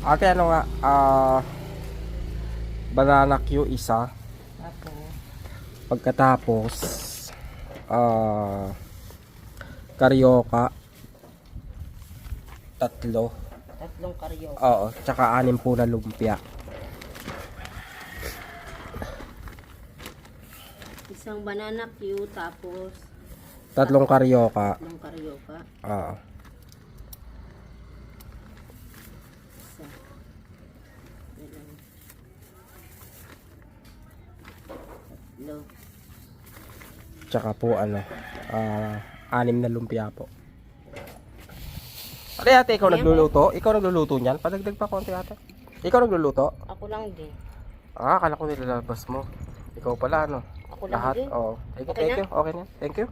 Ate, ano nga, ah, banana Q isa. Tapos, Pagkatapos, ah, karyoka, tatlo. tatlong karyo. Oo, tsaka anim po na lumpia. Isang banana Q, tapos Tatlong karyoka. tatlong karyoka. Oo. Isa. Ilan? Tatlo. Tsaka po ano, ah, anim na lumpia po. Ate, ate, ikaw nagluluto? Ikaw nagluluto niyan? Padagdag pa konti ate. Ikaw nagluluto? Ako lang din. Ah, akala ko nilalabas mo. Ikaw pala, ano? Ako lang Lahat? din. Oo. Thank you, Okay thank na? you. Okay na. Thank you.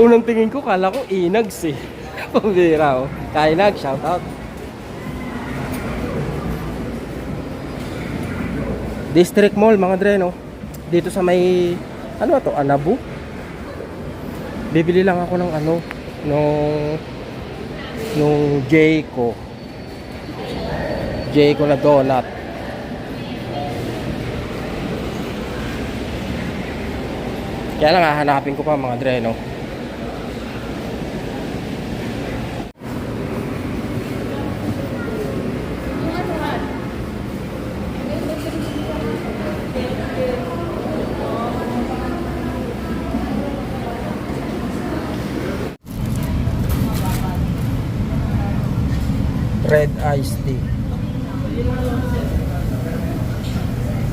Unang tingin ko, kala ko inags eh. Pambira oh. Kainag, shout out. District Mall, mga dre, no? Dito sa may, ano to, Anabu? Bibili lang ako ng ano, nung, nung Jayco. Jayco na donut. Kaya lang hahanapin ko pa mga dre, no?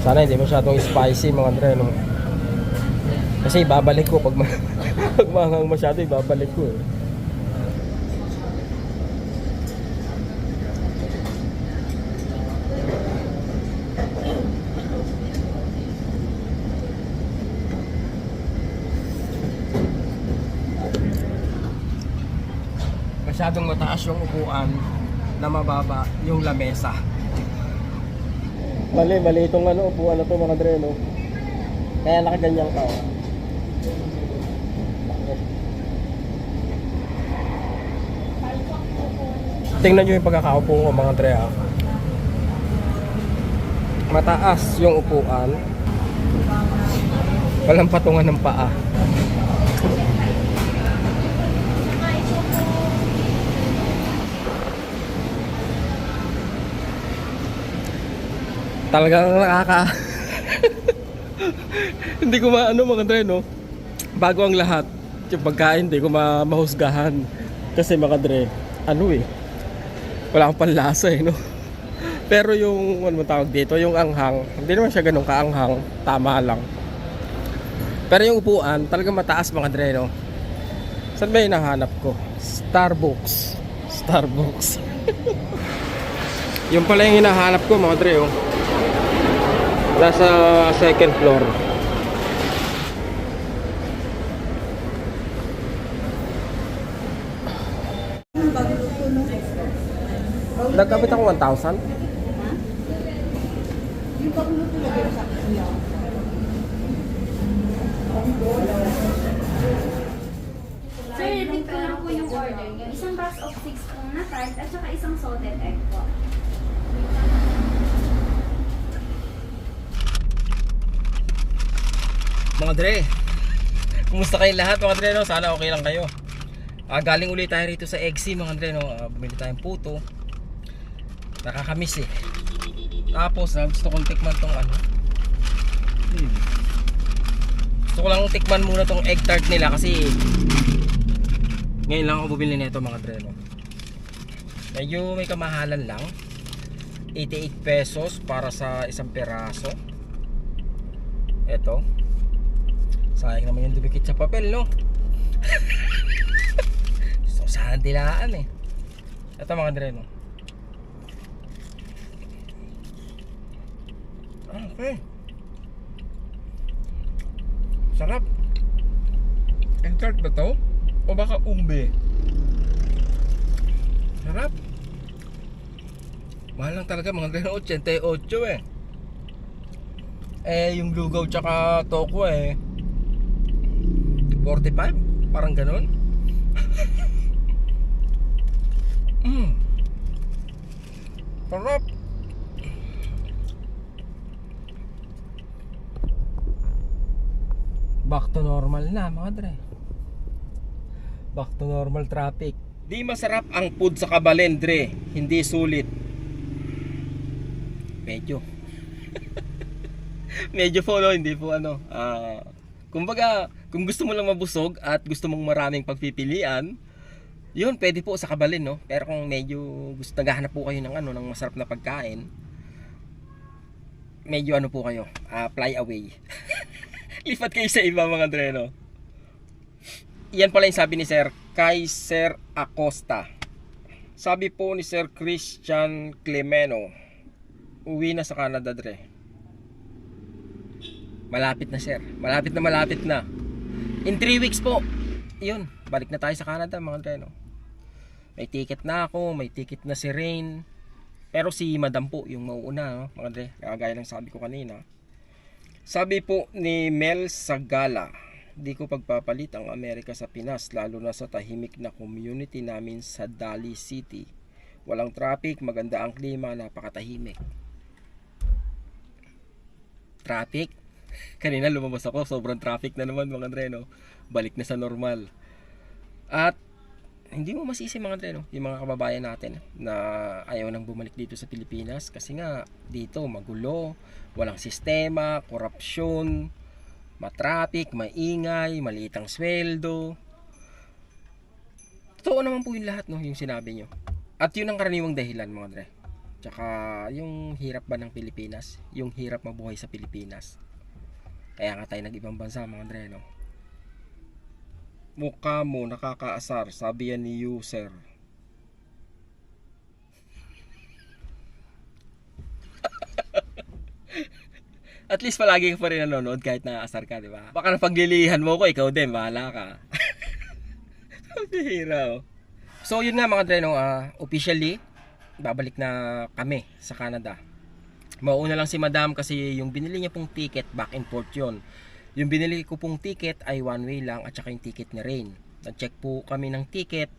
Sana hindi masyadong spicy mga dre, no? Kasi babalik ko pag, ma pag maanghang masyado, ibabalik ko eh. Masyadong mataas yung upuan na mababa yung lamesa. Mali, mali itong ano, upuan na to mga dre, no? Kaya nakaganyan ka. Tingnan nyo yung pagkakaupo ko mga dre, ah. Mataas yung upuan. Walang patungan ng paa. Talagang nakaka... hindi ko maano mga dre, no? Bago ang lahat, yung pagkain, hindi ko ma mahusgahan. Kasi mga dre, ano eh, wala akong panlasa eh, no? Pero yung, ano mo tawag dito, yung anghang, hindi naman siya ganun kaanghang, tama lang. Pero yung upuan, talagang mataas mga dre, no? Saan ba yung nahanap ko? Starbucks. Starbucks. yung pala yung hinahanap ko mga dre, oh. Nasa second floor. Nagkabit ako 1,000. Sir, repeat ko lang po yung order niyo. Isang box of 6 pong na tart at saka isang salted egg po. Mga dre, kumusta kayo lahat mga dre no? Sana okay lang kayo. Ah, galing ulit tayo rito sa Eggsy mga dre no? Ah, bumili tayong puto. Nakakamiss eh. Tapos na gusto kong tikman tong ano. Hmm. Gusto ko lang tikman muna tong egg tart nila kasi ngayon lang ako bumili nito mga dre no? Medyo may kamahalan lang. 88 pesos para sa isang peraso. Ito. Sayang naman yung dumikit sa papel, no? so, saan dilaan eh. Ito mga dre, no? Ah, okay. Sarap. Tart ba to? O baka umbe? Sarap. Mahal lang talaga mga dre, 88 eh. Eh, yung lugaw tsaka toko eh. 45? Parang ganun. mm. Sarap. Back to normal na mga dre. Back to normal traffic. Di masarap ang food sa Kabalendre, hindi sulit. Medyo. Medyo po no, hindi po ano. Ah, kumbaga, kung gusto mo lang mabusog at gusto mong maraming pagpipilian, yun, pwede po sa Kabalen, no? Pero kung medyo gusto naghahanap po kayo ng ano, ng masarap na pagkain, medyo ano po kayo, ah, fly away. Lipat kayo sa iba mga dre, no? Yan pala yung sabi ni Sir kay Sir Acosta. Sabi po ni Sir Christian Clemeno, uwi na sa Canada, Dre. Malapit na, Sir. Malapit na, malapit na. In 3 weeks po. Yun, balik na tayo sa Canada, mga no? May ticket na ako, may ticket na si Rain. Pero si Madam po, yung mauuna, no? mga Dre. Kagaya ng sabi ko kanina. Sabi po ni Mel Sagala, di ko pagpapalit ang Amerika sa Pinas lalo na sa tahimik na community namin sa Dali City. Walang traffic, maganda ang klima, napakatahimik. Traffic? Kanina lumabas ako, sobrang traffic na naman mga Andre, no? Balik na sa normal. At hindi mo masisi mga Andre, no? Yung mga kababayan natin na ayaw nang bumalik dito sa Pilipinas kasi nga dito magulo, walang sistema, korupsyon, matraffic, maingay, maliit ang sweldo. Totoo naman po yung lahat, no, yung sinabi nyo. At yun ang karaniwang dahilan, mga dre. Tsaka, yung hirap ba ng Pilipinas? Yung hirap mabuhay sa Pilipinas. Kaya nga tayo nag-ibang bansa, mga dre, no? Mukha mo nakakaasar, sabi yan ni user. At least palagi ka pa rin nanonood kahit nakaasar ka, di ba? Baka napaglilihan mo ko, ikaw din, bahala ka. Bihira, oh. So, yun nga mga dreno, ah, officially, babalik na kami sa Canada. Mauuna lang si Madam kasi yung binili niya pong ticket, back and forth yun. Yung binili ko pong ticket ay one way lang at saka yung ticket ni Rain. Nag-check po kami ng ticket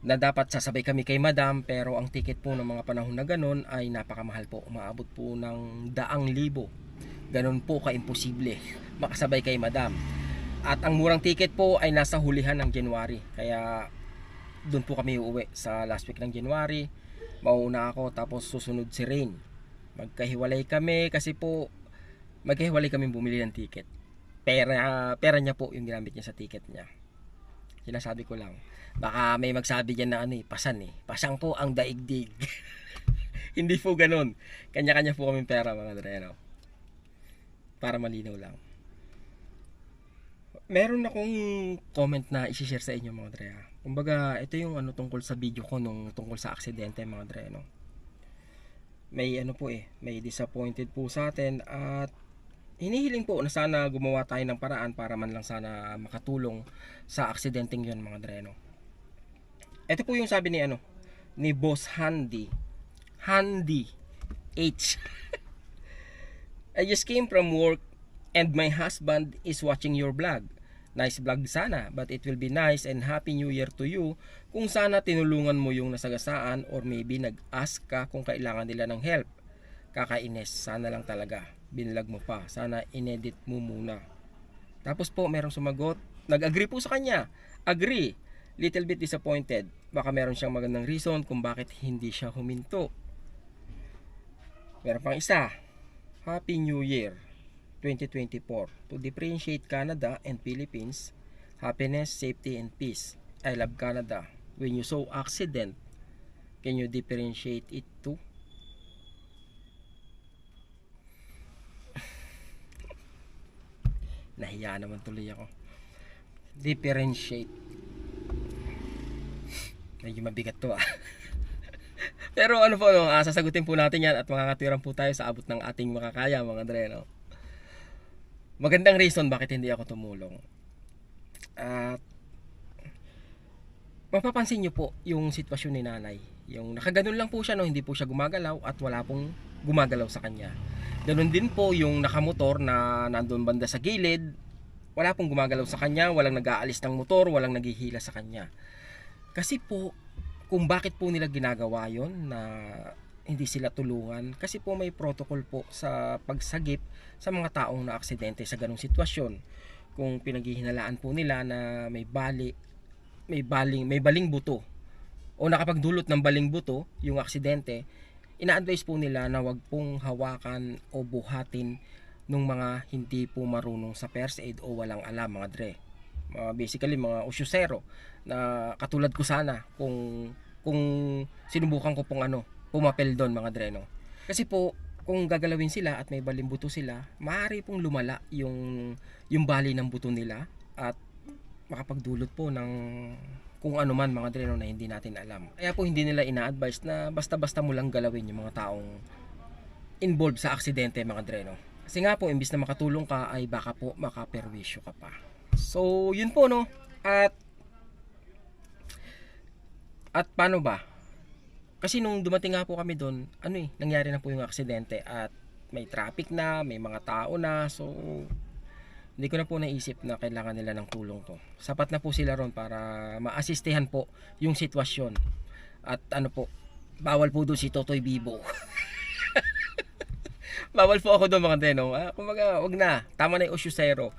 na dapat sasabay kami kay Madam pero ang ticket po ng mga panahon na ganun ay napakamahal po. Umaabot po ng daang libo. Ganun po ka-imposible makasabay kay Madam. At ang murang ticket po ay nasa hulihan ng January. Kaya doon po kami uuwi sa last week ng January. Mauuna ako tapos susunod si Rain. Magkahiwalay kami kasi po magkahiwalay kami bumili ng ticket. Pera, pera niya po yung ginamit niya sa ticket niya. Sinasabi ko lang. Baka may magsabi dyan na ano eh, pasan eh. Pasang po ang daigdig. Hindi po ganun. Kanya-kanya po kami pera mga dreno. Para malinaw lang. Meron akong comment na isi-share sa inyo mga dre. Kumbaga, ito yung ano tungkol sa video ko nung tungkol sa aksidente mga dre. No? May ano po eh, may disappointed po sa atin at hinihiling po na sana gumawa tayo ng paraan para man lang sana makatulong sa aksidenteng yun mga dre. No? Ito po yung sabi ni ano, ni Boss Handy. Handy H. I just came from work and my husband is watching your vlog. Nice vlog sana, but it will be nice and happy new year to you kung sana tinulungan mo yung nasagasaan or maybe nag-ask ka kung kailangan nila ng help. Kakainis, sana lang talaga. Binlag mo pa, sana inedit mo muna. Tapos po, merong sumagot, nag-agree po sa kanya. Agree. Little bit disappointed. Baka meron siyang magandang reason kung bakit hindi siya huminto. Meron pang isa. Happy New Year 2024 to differentiate Canada and Philippines, happiness, safety, and peace. I love Canada. When you saw accident, can you differentiate it too? Nahiya naman tuloy ako. Differentiate. Medyo mabigat to ah. Pero ano po, no, ah, sasagutin po natin yan at makakatiran po tayo sa abot ng ating makakaya mga dre, no? Magandang reason bakit hindi ako tumulong. At mapapansin nyo po yung sitwasyon ni nanay. Yung nakaganon lang po siya, no? hindi po siya gumagalaw at wala pong gumagalaw sa kanya. Ganun din po yung nakamotor na nandun banda sa gilid. Wala pong gumagalaw sa kanya, walang nag-aalis ng motor, walang naghihila sa kanya. Kasi po, kung bakit po nila ginagawa yon na hindi sila tulungan, kasi po may protocol po sa pagsagip sa mga taong na aksidente sa ganong sitwasyon. Kung pinaghihinalaan po nila na may bali, may baling, may baling buto o nakapagdulot ng baling buto yung aksidente, ina-advise po nila na wag pong hawakan o buhatin ng mga hindi po marunong sa first aid o walang alam mga dre. Mga basically mga usyusero na katulad ko sana kung kung sinubukan ko pong ano, pumapel doon mga dre no. Kasi po kung gagalawin sila at may baling buto sila, maaari pong lumala yung yung bali ng buto nila at makapagdulot po ng kung ano man mga dreno na hindi natin alam. Kaya po hindi nila ina-advise na basta-basta mo lang galawin yung mga taong involved sa aksidente mga dreno. Kasi nga po, imbis na makatulong ka ay baka po makaperwisyo ka pa. So, yun po no. At at paano ba? Kasi nung dumating nga po kami doon, ano eh, nangyari na po yung aksidente at may traffic na, may mga tao na, so hindi ko na po naisip na kailangan nila ng tulong ko. Sapat na po sila ron para maasistehan po yung sitwasyon. At ano po, bawal po doon si Totoy Bibo. bawal po ako doon mga dreno. Ah, kumaga, wag na. Tama na yung usyusero.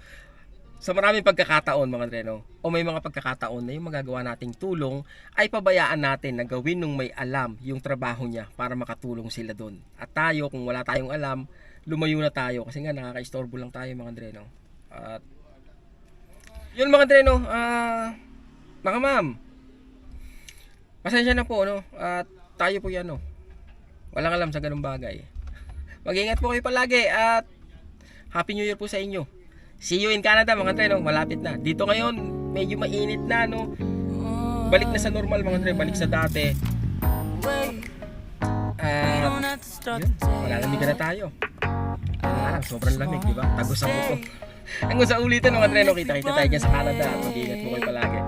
Sa maraming pagkakataon mga dreno, o may mga pagkakataon na yung magagawa nating tulong, ay pabayaan natin na gawin nung may alam yung trabaho niya para makatulong sila doon. At tayo, kung wala tayong alam, lumayo na tayo kasi nga nakaka-istorbo lang tayo mga dreno. At yun mga dreno, ah mga ma'am. Pasensya na po no. At tayo po 'yan no. Walang alam sa ganung bagay. Mag-ingat po kayo palagi at Happy New Year po sa inyo. See you in Canada mga dreno, malapit na. Dito ngayon, medyo mainit na no. Balik na sa normal mga dreno, balik sa dati. At yun, malalamig na tayo. Parang sobrang lamig, di ba? Tagos ang buto. Hanggang sa ulitin mga treno, kita-kita tayo dyan sa Canada. Mag-ingat po kayo palagi.